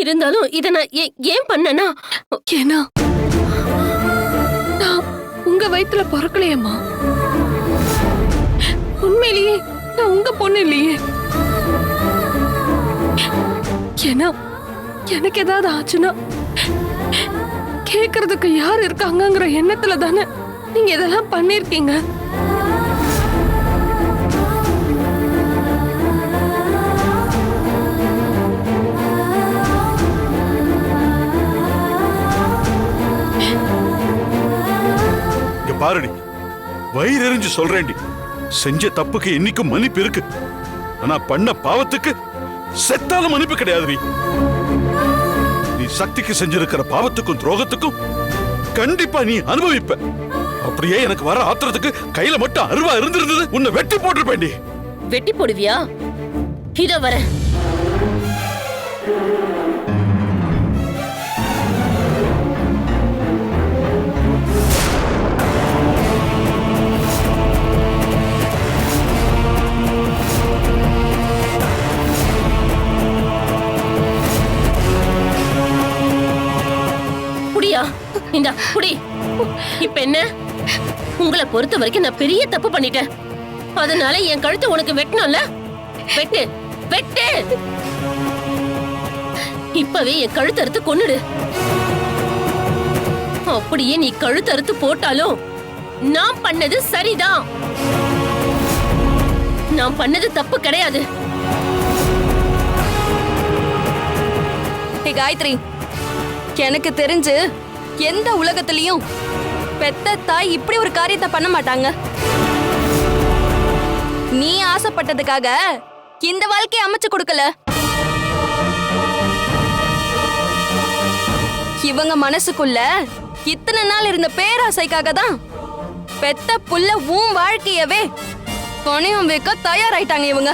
இருந்தாலும் இத நான் ஏ- ஏன் பண்ணனா ஏன்னா நான் உங்க வயித்துல பிறக்கலையம்மா. உண்மையிலேயே நான் உங்க பொண்ணு இல்லையே. ஏன்னா எனக்கு ஏதாவது ஆச்சுன்னா கேக்குறதுக்கு யார் இருக்காங்கங்கிற எண்ணத்துல தானே நீங்க இதெல்லாம் பண்ணிருக்கீங்க. பாருடி. வயிறு எரிஞ்சு சொல்றேன்டி. செஞ்ச தப்புக்கு என்னைக்கும் மன்னிப்பு இருக்கு. ஆனா பண்ண பாவத்துக்கு செத்தாலும் மன்னிப்பு கிடையாது நீ சக்திக்கு செஞ்சிருக்கிற பாவத்துக்கும் துரோகத்துக்கும் கண்டிப்பா நீ அனுபவிப்ப. அப்படியே எனக்கு வர ஆத்திரத்துக்கு கையில மட்டும் அருவா இருந்திருந்தது உன்னை வெட்டி போட்டிருப்பேன்டி. வெட்டி போடுவியா? இதோ வரேன். இந்தா குடி. இப்ப என்ன? உங்களை பொறுத்த வரைக்கும் நான் பெரிய தப்பு பண்ணிட்டேன். அதனால என் கழுத்தை உனக்கு வெட்டணும்ல? வெட்டு வெட்டு. இப்பவே என் கழுத்தறுத்து கொன்னுடு. அப்படியே நீ கழுத்தறுத்து போட்டாலும் நான் பண்ணது சரிதான். நான் பண்ணது தப்பு கிடையாது. காயத்ரி எனக்கு தெரிஞ்சு எந்த உலகத்திலையும் பெத்த தாய் இப்படி ஒரு காரியத்தை பண்ண மாட்டாங்க. நீ ஆசைப்பட்டதுக்காக இந்த வாழ்க்கையை அமைச்சு கொடுக்கல. இவங்க மனசுக்குள்ள இத்தனை நாள் இருந்த பேராசைக்காக தான் பெத்த புள்ள உன் வாழ்க்கையவே துணையும் வைக்க தயாராயிட்டாங்க இவங்க.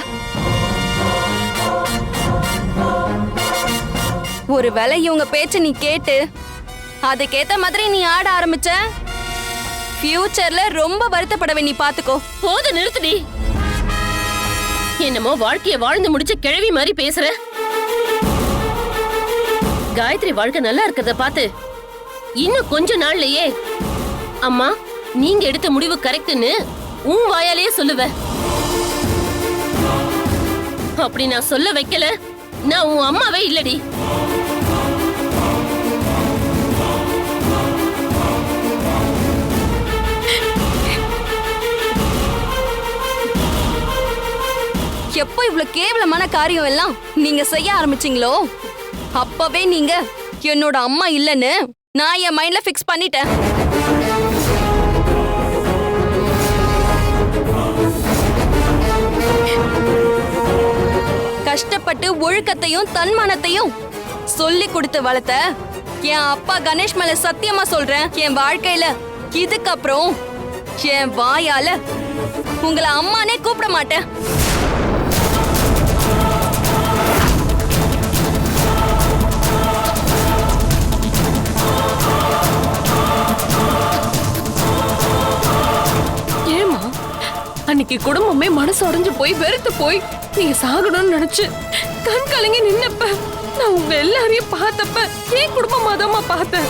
ஒருவேளை இவங்க பேச்ச நீ கேட்டு அதுக்கேத்த மாதிரி நீ ஆட ஆரம்பிச்ச? ஃபியூச்சர்ல ரொம்ப வருத்தப்படவே நீ பாத்துக்கோ. போது நிறுத்துடி என்னமோ வாழ்க்கைய வாழ்ந்து முடிச்ச கிழவி மாதிரி பேசுற. காயத்ரி வாழ்க்கை நல்லா இருக்கிறத பார்த்து இன்னும் கொஞ்ச நாள்லயே அம்மா நீங்க எடுத்த முடிவு கரெக்ட்னு உன் வாயாலேயே சொல்லுவ. அப்படி நான் சொல்ல வைக்கல. நான் உன் அம்மாவே இல்லடி. இவ்வளவு கேவலமான காரியம் எல்லாம் நீங்க செய்ய ஆரம்பிச்சீங்களோ? அப்பவே நீங்க என்னோட அம்மா இல்லைன்னு நான் என் மைண்ட்ல ஃபிக்ஸ் பண்ணிட்டேன். கஷ்டப்பட்டு ஒழுக்கத்தையும் தன்மானத்தையும் சொல்லி கொடுத்து வளர்த்த என் அப்பா கணேஷ் மேல சத்தியமா சொல்றேன். என் வாழ்க்கையில இதுக்கப்புறம் என் வாயால உங்களை அம்மானே கூப்பிட மாட்டேன். அன்னைக்கு குடும்பமே மனசு உடைஞ்சு போய் வெறுத்து போய் நீங்க சாகணும்னு நினைச்சு கண் கலங்கி நின்னப்ப நான் உங்க எல்லாரையும் பார்த்தப்ப என் குடும்பமா பார்த்தேன்.